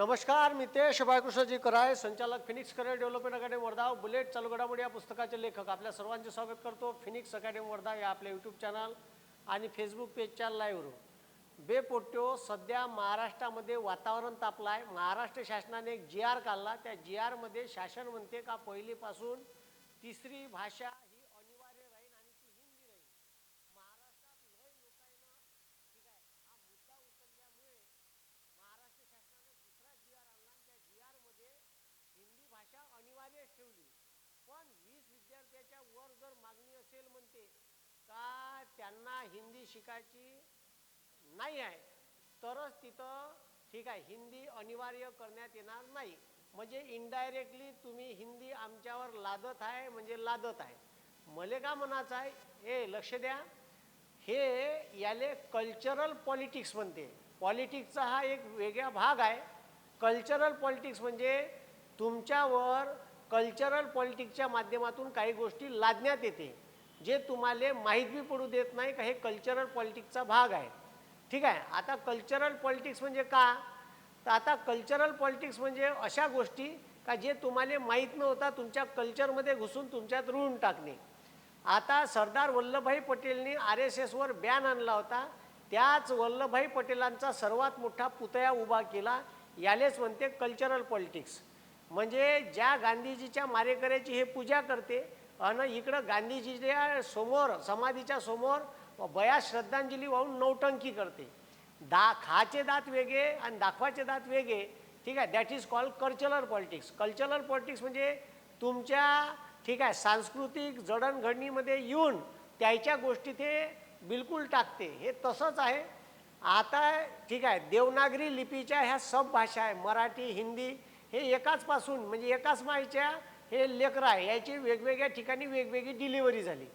नमस्कार मी ते बाळकृष्णजी कराय संचालक phoenix career development academy Wardha bullet चालू घडामोडी या पुस्तकाचे लेखक. आपल्या सर्वांचे स्वागत करतो फिनिक्स अकॅडमी वर्धा या आपल्या यूट्यूब चॅनल आणि फेसबुक पेजच्या लाईव्हवरून बेपोट्यो सध्या महाराष्ट्रामध्ये वातावरण तापलं आहे महाराष्ट्र शासनाने एक जी आर काढला. त्या जी आरमध्ये शासन म्हणते का पहिलीपासून तिसरी भाषा ही अनिवार्य राहील आणि ती हिंदी राहील महाराष्ट्रात लय लोकांना ठीक आहे हा मुद्दा उचलल्यामुळे महाराष्ट्र शासनाने दुसरा जी आर आणला आणि त्या जी आरमध्ये हिंदी भाषा अनिवार्यच ठेवली पण वीस विद्यार्थ्याच्या वर जर मागणी असेल म्हणते का त्यांना हिंदी शिकायची नाही आहे? तरच तिथं ठीक आहे हिंदी अनिवार्य करण्यात येणार नाही. म्हणजे इनडायरेक्टली तुम्ही हिंदी आमच्यावर लादत आहे म्हणजे लादत आहे. मले का म्हणायचं आहे? हे लक्ष द्या. हे याले कल्चरल पॉलिटिक्स म्हणते. पॉलिटिक्सचा हा एक वेगळा भाग आहे. कल्चरल पॉलिटिक्स म्हणजे तुमच्यावर कल्चरल पॉलिटिक्सच्या माध्यमातून काही गोष्टी लादण्यात येते जे तुम्हाला माहीत बी पडू देत नाही का हे कल्चरल पॉलिटिक्सचा भाग आहे. ठीक आहे आता कल्चरल पॉलिटिक्स म्हणजे का? तर आता कल्चरल पॉलिटिक्स म्हणजे अशा गोष्टी का जे तुम्हाला माहीत नव्हता तुमच्या कल्चरमध्ये घुसून तुमच्यात रुळून टाकणे. आता सरदार वल्लभभाई पटेलनी आर एस एसवर बॅन आणला होता त्याच वल्लभभाई पटेलांचा सर्वात मोठा पुतळा उभा केला यालेच म्हणते कल्चरल पॉलिटिक्स. म्हणजे ज्या गांधीजीच्या मारेकऱ्याची हे पूजा करते आणि इकडं गांधीजीच्या समोर समाधीच्या समोर बया श्रद्धांजली वाहून नौटंकी करते. दा खाचे दात वेगळे आणि दाखवाचे दात वेगळे. ठीक आहे that is called cultural politics cultural politics म्हणजे तुमच्या ठीक आहे सांस्कृतिक जडणघडणीमध्ये येऊन त्याच्या गोष्टी ते बिलकुल टाकते. हे तसंच आहे. आता ठीक आहे देवनागरी लिपीच्या ह्या सब भाषा आहे मराठी हिंदी हे एकाच पासून म्हणजे एकाच मायच्या हे लेकरं आहे याची वेगवेगळ्या ठिकाणी वेगवेगळी डिलिव्हरी झाली.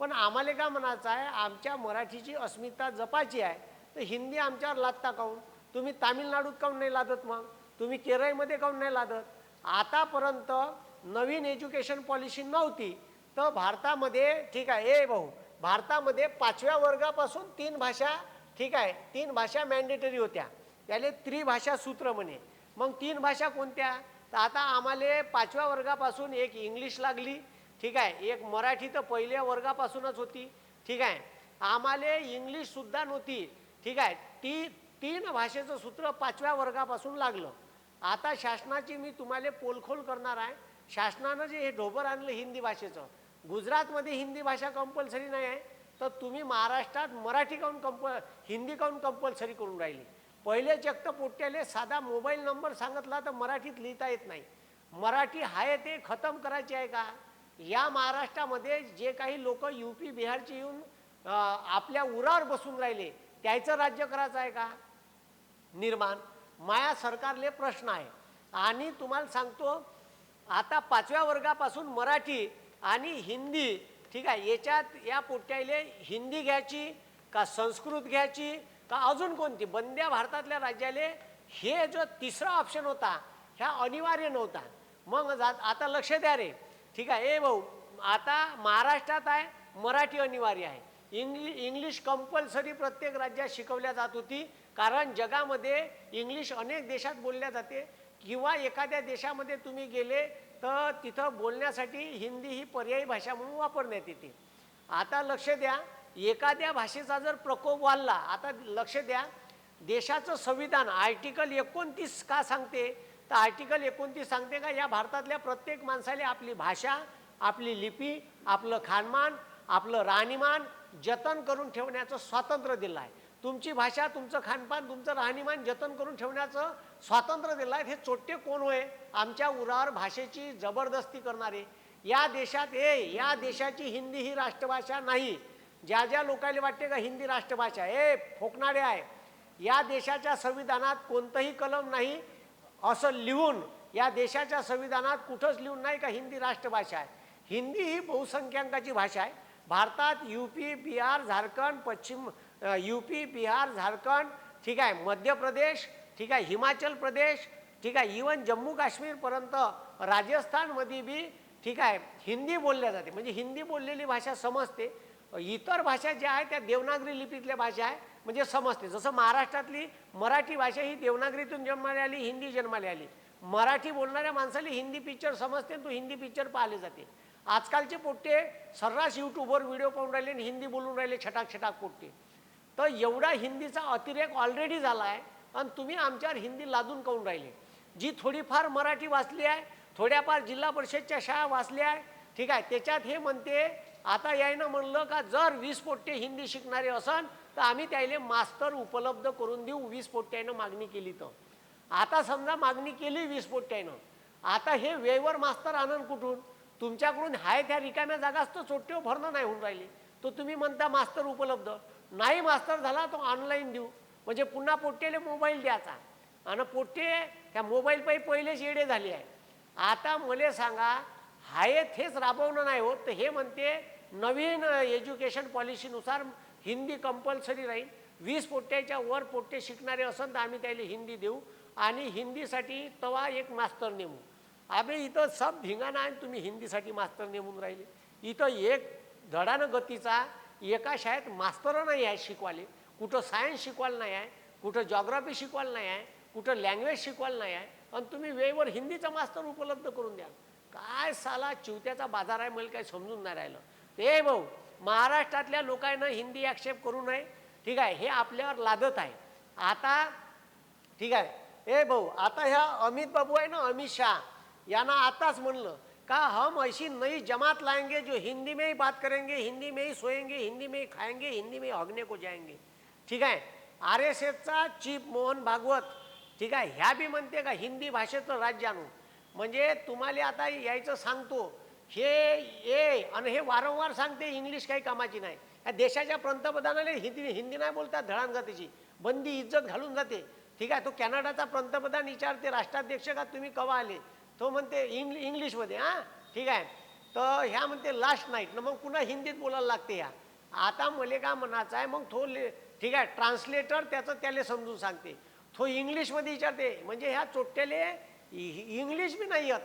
पण आम्हाला का म्हणायचं आहे आमच्या मराठीची अस्मिता जपायची आहे तर हिंदी आमच्यावर लादता काऊन? तुम्ही तामिळनाडूत काऊन नाही लादत मग? तुम्ही केरळमध्ये काऊन नाही लादत? आतापर्यंत नवीन एज्युकेशन पॉलिसी नव्हती तर भारतामध्ये ठीक आहे ए भाऊ भारतामध्ये पाचव्या वर्गापासून तीन भाषा ठीक आहे तीन भाषा मॅन्डेटरी होत्या. त्याले त्रिभाषा सूत्र म्हणे. मग तीन भाषा कोणत्या? तर आता आम्हाला पाचव्या वर्गापासून एक इंग्लिश लागली ठीक आहे. एक मराठी तर पहिल्या वर्गापासूनच होती ठीक आहे. आम्हाला इंग्लिशसुद्धा नव्हती ठीक आहे. ती तीन भाषेचं सूत्र पाचव्या वर्गापासून लागलं. आता शासनाची मी तुम्हाला पोलखोल करणार आहे. शासनानं जे हे ढोबर आणलं हिंदी भाषेचं गुजरातमध्ये हिंदी भाषा कंपल्सरी नाही आहे. तर तुम्ही महाराष्ट्रात मराठी काऊन कंप हिंदी काऊन कंपल्सरी करून राहिली? पहिले चक्क पोट्याले साधा मोबाईल नंबर सांगितला तर मराठीत लिहिता येत नाही. मराठी आहे ते खतम करायचे आहे का? या महाराष्ट्रामध्ये जे काही लोक यू पी बिहारचे येऊन आपल्या उरावर बसून राहिले त्याचं राज्य करायचं आहे का? निर्माण. माया सरकारले प्रश्न आहे. आणि तुम्हाला सांगतो आता पाचव्या वर्गापासून मराठी आणि हिंदी ठीक आहे याच्यात या पोट्याले हिंदी घ्यायची का संस्कृत घ्यायची? का अजून कोणती? बंद्या भारतातल्या राज्याले हे जो तिसरा ऑप्शन होता ह्या अनिवार्य नव्हता. मग जात आता लक्ष द्या रे. ठीक आहे ए भाऊ आता महाराष्ट्रात आहे मराठी अनिवार्य आहे. इंग्लि इंग्लिश कंपल्सरी प्रत्येक राज्यात शिकवल्या जात होती कारण जगामध्ये इंग्लिश अनेक देशात बोलल्या जाते. किंवा एखाद्या देशामध्ये तुम्ही गेले तर तिथं बोलण्यासाठी हिंदी ही पर्यायी भाषा म्हणून वापरण्यात येते. आता लक्ष द्या एखाद्या भाषेचा जर प्रकोप वाढला आता लक्ष द्या देशाचं संविधान आर्टिकल एकोणतीस का सांगते? तर आर्टिकल एकोणतीस सांगते का या भारतातल्या प्रत्येक माणसाला आपली भाषा आपली लिपी आपलं खानमान आपलं राहणीमान जतन करून ठेवण्याचं स्वातंत्र्य दिलं आहे तुमची भाषा तुमचं खानपान तुमचं राहणीमान जतन करून ठेवण्याचं स्वातंत्र्य दिलं आहे हे चोट्टे कोण होय? आमच्या उरावर भाषेची जबरदस्ती करणारे. या देशात ए या देशाची हिंदी ही राष्ट्रभाषा नाही. ज्या ज्या लोकांना वाटते का हिंदी राष्ट्रभाषा ए फोकणारे आहे या देशाच्या संविधानात कोणतंही कलम नाही असं लिहून या देशाच्या संविधानात कुठंच लिहून नाही का हिंदी राष्ट्रभाषा आहे. हिंदी ही बहुसंख्याकाची भाषा आहे. भारतात यू पी बिहार झारखंड पश्चिम यू पी बिहार झारखंड ठीक आहे मध्य प्रदेश ठीक आहे हिमाचल प्रदेश ठीक आहे इवन जम्मू काश्मीरपर्यंत राजस्थानमध्ये बी ठीक आहे हिंदी बोलल्या जाते. म्हणजे हिंदी बोललेली भाषा समजते. इतर भाषा ज्या आहेत त्या देवनागरी लिपीतल्या भाषा आहे म्हणजे समजते. जसं महाराष्ट्रातली मराठी भाषा ही देवनागरीतून जन्माला आली हिंदी जन्माला आली. मराठी बोलणाऱ्या माणसाला हिंदी पिक्चर समजते आणि तो हिंदी पिक्चर पाहिले जाते. आजकालचे पोट्टे सर्रास यूट्यूबवर व्हिडिओ पाहून राहिले आणि हिंदी बोलून राहिले छटाक छटाक पोट्टे. तर एवढा हिंदीचा अतिरेक ऑलरेडी झाला आहे आणि तुम्ही आमच्यावर हिंदी लादून काऊन राहिले? जी थोडीफार मराठी वाचली आहे थोड्याफार जिल्हा परिषदच्या शाळा वाचल्या आहे ठीक आहे. त्याच्यात हे म्हणते आता यायनं म्हणलं का जर वीस पोट्टे हिंदी शिकणारे असन तर आम्ही त्याला मास्तर उपलब्ध करून देऊ वीस पोट्ट्यानं मागणी केली तर. आता समजा मागणी केली वीस पोट्ट्यानं. आता हे वेवर मास्तर आनंद कुठून? तुमच्याकडून हाय त्या रिकाम्या जागाच तर चोट्टे भरणं नाही होऊन राहिले. तो तुम्ही म्हणता मास्तर उपलब्ध. नाही मास्तर झाला तो ऑनलाईन देऊ. म्हणजे पुन्हा पोट्टेले मोबाईल द्यायचा. आणि पोट्टे त्या मोबाईल पायी पहिलेच येडे झाले आहे. आता मला सांगा हाय तेच राबवणं नाही होत. तर हे म्हणते नवीन एज्युकेशन पॉलिसीनुसार हिंदी कंपल्सरी राहील. वीस पोट्ट्याच्या वर पोट्टे शिकणारे असन तर आम्ही त्याला हिंदी देऊ. आणि हिंदीसाठी तवा एक मास्तर नेमू. आम्ही इथं सब धिंगाणा आणि तुम्ही हिंदीसाठी मास्तर नेमून राहिले. इथं एक धडानं गतीचा एका शाळेत मास्तर नाही आहे शिकवाले. कुठं सायन्स शिकवायला नाही आहे कुठं जॉग्राफी शिकवायला नाही आहे कुठं लँग्वेज शिकवायला नाही आहे. आणि तुम्ही वेळेवर हिंदीचा मास्तर उपलब्ध करून द्याल. काय साला चिवत्याचा बाजार आहे मला काही समजून नाही राहिलं. ते भाऊ महाराष्ट्रातल्या लोकांना हिंदी आक्षेप करू नये. ठीक आहे हे आपल्यावर लादत आहे. आता ठीक आहे. ए भाऊ आता ह्या अमित बाबू आहे ना अमित शाह यांना आताच म्हणलं का हम ऐसी नई जमात लाएंगे जो हिंदी में ही बात करेंगे हिंदी में ही सोएंगे हिंदी में ही खाएंगे हिंदी में ही हगने को जाएंगे. ठीक आहे आर एस एसचा चीफ मोहन भागवत ठीक आहे ह्या बी म्हणते का हिंदी भाषेचं राज्य आणून. म्हणजे तुम्हाला आता यायचं सांगतो हे ए आणि हे वारंवार सांगते इंग्लिश काही कामाची नाही. या देशाच्या पंतप्रधानाला हिंदी हिंदी नाही बोलतात धडांगतीची बंदी इज्जत घालून जाते. ठीक आहे तो कॅनडाचा पंतप्रधान विचारते राष्ट्राध्यक्ष का तुम्ही कवा आले? तो म्हणते इंग्ल इंग्लिशमध्ये हां? ठीक आहे. तर ह्या म्हणते लास्ट नाईट. ना मग पुन्हा हिंदीत बोलायला लागते ह्या. आता मले का म्हणायचं आहे मग तो ले ठीक आहे ट्रान्सलेटर त्याचं त्याला समजून सांगते. तो इंग्लिशमध्ये विचारते म्हणजे ह्या चोट्ट्याले इंग्लिश बी नाही येत.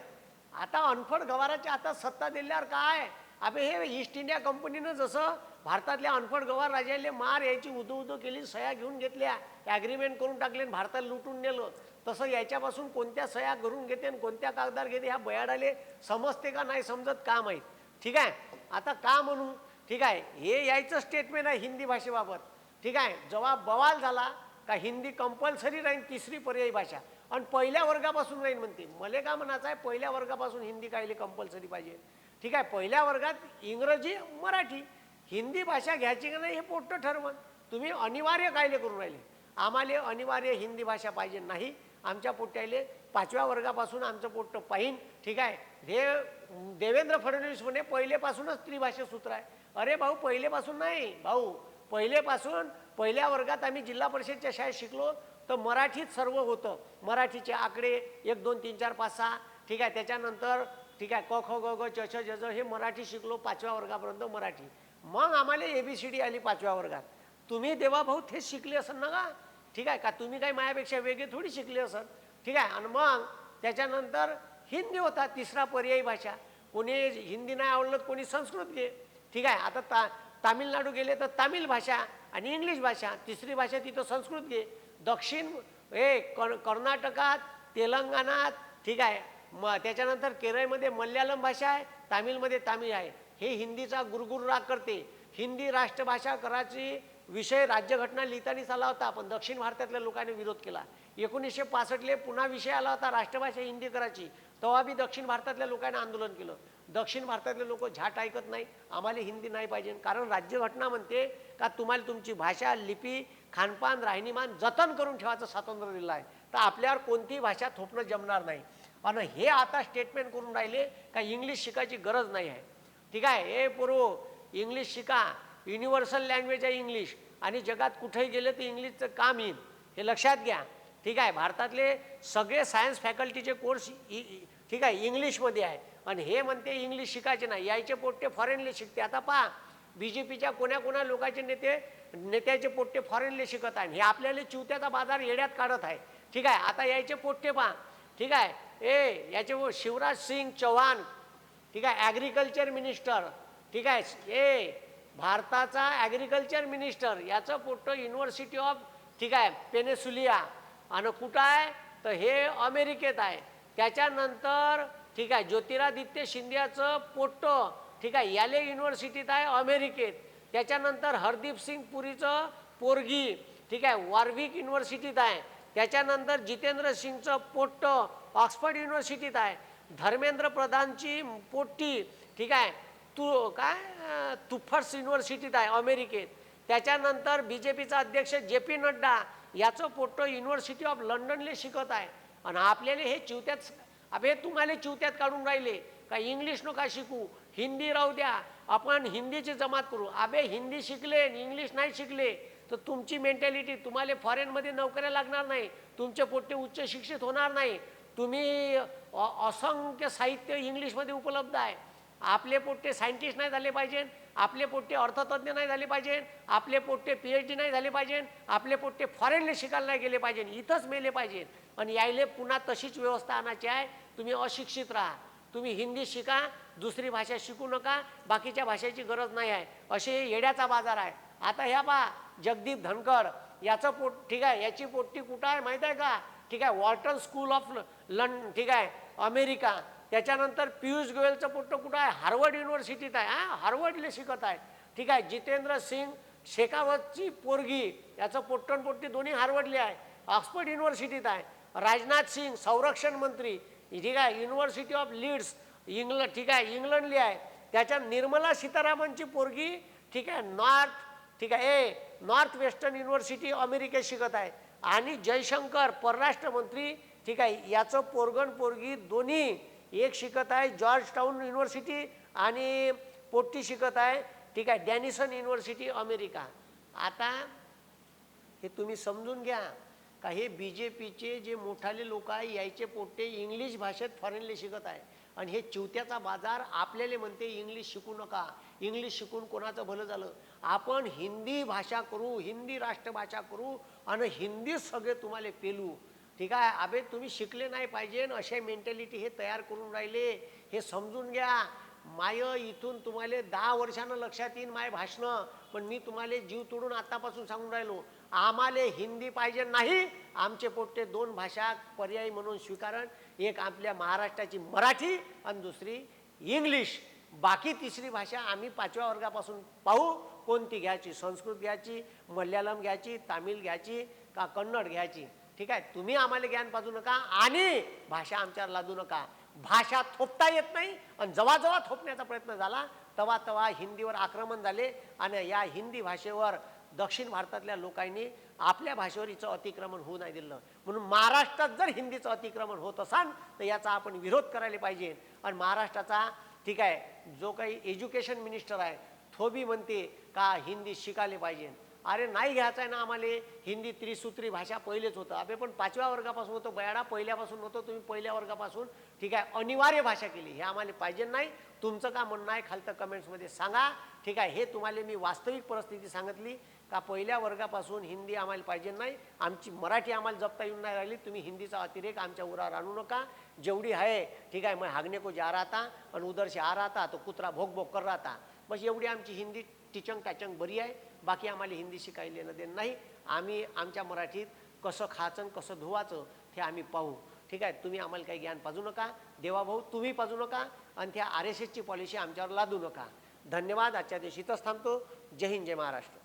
आता अनफड गवाराच्या आता सत्ता दिल्यावर काय? अबे हे ईस्ट इंडिया कंपनीनं जसं भारतातल्या अनफड गवार राजाले मार यायची उदो उदो केली सह्या घेऊन घेतल्या ॲग्रीमेंट करून टाकले आणि भारताला लुटून नेलं. तसं याच्यापासून कोणत्या सह्या करून घेते आणि कोणत्या कागदार घेते ह्या बयाडाले समजते का नाही समजत का माहीत? ठीक आहे? आता का म्हणू ठीक आहे? हे यायचं स्टेटमेंट आहे हिंदी भाषेबाबत. ठीक आहे? जेव्हा बवाल झाला का हिंदी कंपल्सरी राहील तिसरी पर्यायी भाषा. आणि पहिल्या वर्गापासून राहीन म्हणते. मले का म्हणायचं आहे पहिल्या वर्गापासून हिंदी कायले कंपल्सरी पाहिजे? ठीक आहे पहिल्या वर्गात इंग्रजी मराठी हिंदी भाषा घ्यायची का नाही हे पोट्ट ठरवण. तुम्ही अनिवार्य कायले करून राहिले? आम्हाला अनिवार्य हिंदी भाषा पाहिजे नाही. आमच्या पोट्याले पाचव्या वर्गापासून आमचं पोट्ट पाहिन. ठीक आहे? हे देवेंद्र फडणवीस म्हणे पहिलेपासूनच त्रिभाषा सूत्र आहे. अरे भाऊ पहिलेपासून नाही. भाऊ पहिलेपासून पहिल्या वर्गात आम्ही जिल्हा परिषदच्या शाळेत शिकलो. तर मराठीत सर्व होतं. मराठीचे आकडे एक दोन तीन चार पाच सहा ठीक आहे. त्याच्यानंतर ठीक आहे क ख ग ग च छ ज झ हे मराठी शिकलो पाचव्या वर्गापर्यंत मराठी. मग आम्हाला ए बी सी डी आली पाचव्या वर्गात. तुम्ही देवाभाऊ तेच शिकले असन ना का ठीक आहे का? तुम्ही काही माझ्यापेक्षा वेगळे थोडी शिकले असन. ठीक आहे? आणि मग त्याच्यानंतर हिंदी होता तिसरा पर्यायी भाषा. कोणी हिंदी नाही आवडलं कोणी संस्कृत घे. ठीक आहे? आता ता तामिळनाडू गेले तर तामिळ भाषा आणि इंग्लिश भाषा. तिसरी भाषा तिथं संस्कृत घे. दक्षिण हे कर्नाटकात तेलंगणात ठीक आहे. मग त्याच्यानंतर केरळमध्ये मल्याळम भाषा आहे तामिळमध्ये तामिळ आहे. हे हिंदीचा गुरगुर राग करते. हिंदी राष्ट्रभाषा करायची विषय राज्यघटना लिहितानीच आला होता पण दक्षिण भारतातल्या लोकांनी विरोध केला. एकोणीसशे पासष्टले पुन्हा विषय आला होता राष्ट्रभाषा हिंदी करायची. तेव्हा बी दक्षिण भारतातल्या लोकांनी आंदोलन केलं. दक्षिण भारतातले लोक झाट ऐकत नाही आम्हाला हिंदी नाही पाहिजे. कारण राज्यघटना म्हणते का तुम्हाला तुमची भाषा लिपी खानपान राहणीमान जतन करून ठेवायचं स्वातंत्र्य दिलं आहे. तर आपल्यावर कोणतीही भाषा थोपणं जमणार नाही. आणि हे आता स्टेटमेंट करून राहिले का इंग्लिश शिकायची गरज नाही आहे. ठीक आहे? हे पूर्व इंग्लिश शिका. युनिव्हर्सल लँग्वेज आहे इंग्लिश आणि जगात कुठेही गेलं तर इंग्लिशचं काम येईल. हे लक्षात घ्या. ठीक आहे? भारतातले सगळे सायन्स फॅकल्टीचे कोर्स इ- ठीक आहे? इंग्लिशमध्ये आहे. आणि हे म्हणते इंग्लिश शिकायचे नाही. यायचे पोट्टे फॉरेनले शिकते. आता पहा बी जे पीच्या कोण्या कोण्या लोकांचे नेते नेत्याचे पोट्टे फॉरेनले शिकत आहे हे आपल्याला चिवत्याचा बाजार येड्यात काढत आहे. ठीक आहे आता यायचे पोट्टे पहा. ठीक आहे ए याचे शिवराज सिंग चौहान ठीक आहे ॲग्रिकल्चर मिनिस्टर ठीक आहे ए भारताचा ॲग्रिकल्चर मिनिस्टर याचं पोट्ट युनिव्हर्सिटी ऑफ ठीक आहे पेनेसुलिया आणि कुठं आहे? तर हे अमेरिकेत आहे. त्याच्यानंतर ठीक आहे ज्योतिरादित्य शिंद्याचं पोट्ट ठीक आहे याले युनिव्हर्सिटीत आहे अमेरिकेत. त्याच्यानंतर हरदीप सिंग पुरीचं पोरगी ठीक आहे वॉर्विक युनिव्हर्सिटीत आहे. त्याच्यानंतर जितेंद्र सिंगचं पोट्ट ऑक्सफर्ड युनिव्हर्सिटीत आहे. धर्मेंद्र प्रधानची पोट्टी ठीक आहे तू काय तुफर्स युनिव्हर्सिटीत आहे अमेरिकेत. त्याच्यानंतर बी जे पीचा अध्यक्ष जे पी नड्डा याचं पोट्ट युनिव्हर्सिटी ऑफ लंडनले शिकत आहे. आणि आपल्याला हे चिवत्याच अबे तुम्हाला चिवत्यात काढून राहिले. का इंग्लिश नका शिकू? हिंदी राहू द्या. आपण हिंदीची जमात करू. अबे हिंदी शिकले आणि इंग्लिश नाही शिकले तर तुमची मेंटॅलिटी तुम्हाला फॉरेनमध्ये नोकऱ्या लागणार नाही. तुमचे पोट्टे उच्च शिक्षित होणार नाही. तुम्ही असंख्य साहित्य इंग्लिशमध्ये उपलब्ध आहे. आपले पोट्टे सायंटिस्ट नाही झाले पाहिजे. आपले पोट्टे अर्थतज्ञ नाही झाले पाहिजे. आपले पोट्टे पी एच डी नाही झाले पाहिजे. आपले पोट्टे फॉरेनला शिकायला नाही गेले पाहिजे. इथंच मेले पाहिजे. आणि यायले पुन्हा तशीच व्यवस्था आणायची आहे. तुम्ही अशिक्षित राहा. तुम्ही हिंदी शिका दुसरी भाषा शिकू नका बाकीच्या भाषेची गरज नाही आहे. असे येड्याचा बाजार आहे. आता ह्या पा जगदीप धनकर याचं पोट ठीक आहे याची पोट्टी कुठं आहे माहीत आहे का? ठीक आहे वॉल्टन स्कूल ऑफ लं ठीक आहे अमेरिका. त्याच्यानंतर पियुष गोयलचं पोट्ट कुठं आहे? हार्वर्ड युनिव्हर्सिटीत आहे. हा हार्वर्डला शिकत आहे. ठीक आहे जितेंद्र सिंग शेखावतची पोरगी याचं पोट्टन पोट्टी दोन्ही हार्वर्डले आहे. ऑक्सफर्ड युनिव्हर्सिटीत आहे. राजनाथ सिंग संरक्षण मंत्री. ठीक आहे युनिव्हर्सिटी ऑफ लीड्स इंग्लंड ठीक आहे इंग्लंडली आहे. त्याच्या निर्मला सीतारामनची पोरगी ठीक आहे नॉर्थ ठीक आहे ए नॉर्थ वेस्टर्न युनिव्हर्सिटी अमेरिकेत शिकत आहे. आणि जयशंकर परराष्ट्र मंत्री ठीक आहे याचं पोरगण पोरगी दोन्ही एक शिकत आहे जॉर्ज टाऊन युनिव्हर्सिटी आणि पोट्टी शिकत आहे ठीक आहे डॅनिसन युनिव्हर्सिटी अमेरिका आता हे तुम्ही समजून घ्या. का हे बी जे पीचे जे मोठाले लोक आहे यायचे पोट्टे इंग्लिश भाषेत फॉरेनले शिकत आहे. आणि हे चिवत्याचा बाजार आपल्याला म्हणते इंग्लिश शिकू नका. इंग्लिश शिकून कोणाचं भलं झालं? आपण हिंदी भाषा करू हिंदी राष्ट्रभाषा करू आणि हिंदी सगळे तुम्हाला पेलू. ठीक आहे? अबे तुम्ही शिकले नाही पाहिजे आणि असे मेंटॅलिटी हे तयार करून राहिले. हे समजून घ्या. माय इथून तुम्हाला दहा वर्षानं लक्षात येईन माय भाषणं. पण मी तुम्हाला जीव तोडून आतापासून सांगून राहिलो. आम्हाला हिंदी पाहिजे नाही आमचे पोट्टे दोन भाषा पर्यायी म्हणून स्वीकारण एक आपल्या महाराष्ट्राची मराठी आणि दुसरी इंग्लिश. बाकी तिसरी भाषा आम्ही पाचव्या वर्गापासून पाहू कोणती घ्यायची संस्कृत घ्यायची मल्याळम घ्यायची तामिळ घ्यायची का कन्नड घ्यायची. ठीक आहे तुम्ही आम्हाला ज्ञान पाजू नका आणि भाषा आमच्यावर लादू नका. भाषा थोपता येत नाही आणि जवाजवा थोपण्याचा प्रयत्न झाला तवा तवा हिंदीवर आक्रमण झाले आणि या हिंदी भाषेवर दक्षिण भारतातल्या लोकांनी आपल्या भाषेवर हिचं अतिक्रमण होऊ नाही दिलं. म्हणून महाराष्ट्रात जर हिंदीचं अतिक्रमण होत असाल तर याचा आपण विरोध करायला पाहिजे. आणि महाराष्ट्राचा ठीक आहे जो काही एज्युकेशन मिनिस्टर आहे थोबी म्हणते का हिंदी शिकायला पाहिजे. अरे नाही घ्यायचं आहे ना आम्हाला. हिंदी त्रिसूत्री भाषा पहिलेच होतं. अबे पण पाचव्या वर्गापासून होतं बयाडा पहिल्यापासून होतं तुम्ही पहिल्या वर्गापासून ठीक आहे अनिवार्य भाषा केली. हे आम्हाला पाहिजे नाही. तुमचं का म्हणणं आहे खालतं कमेंट्समध्ये सांगा. ठीक आहे हे तुम्हाला मी वास्तविक परिस्थिती सांगितली. का पहिल्या वर्गापासून हिंदी आम्हाला पाहिजे नाही आमची मराठी आम्हाला जपता येऊन नाही राहिली तुम्ही हिंदीचा अतिरेक आमच्या उरावर आणू नका. जेवढी आहे ठीक आहे मग हागणे को जा राहता आणि उदरशी आ राहता तो कुत्रा भोग भोग कर राहता. बस एवढी आमची हिंदी टिचंग टाचंग बरी आहे बाकी आम्हाला हिंदी शिकायला येणं देणं नाही. आम्ही आमच्या मराठीत कसं खायचं आणि कसं धुवायचं ते आम्ही पाहू. ठीक आहे तुम्ही आम्हाला काही ज्ञान पाजू नका. देवाभाऊ तुम्ही पाजू नका आणि त्या आर एस एसची पॉलिसी आमच्यावर लादू नका. धन्यवाद आजच्या दिवशी इथंच थांबतो. जय हिंद जय महाराष्ट्र.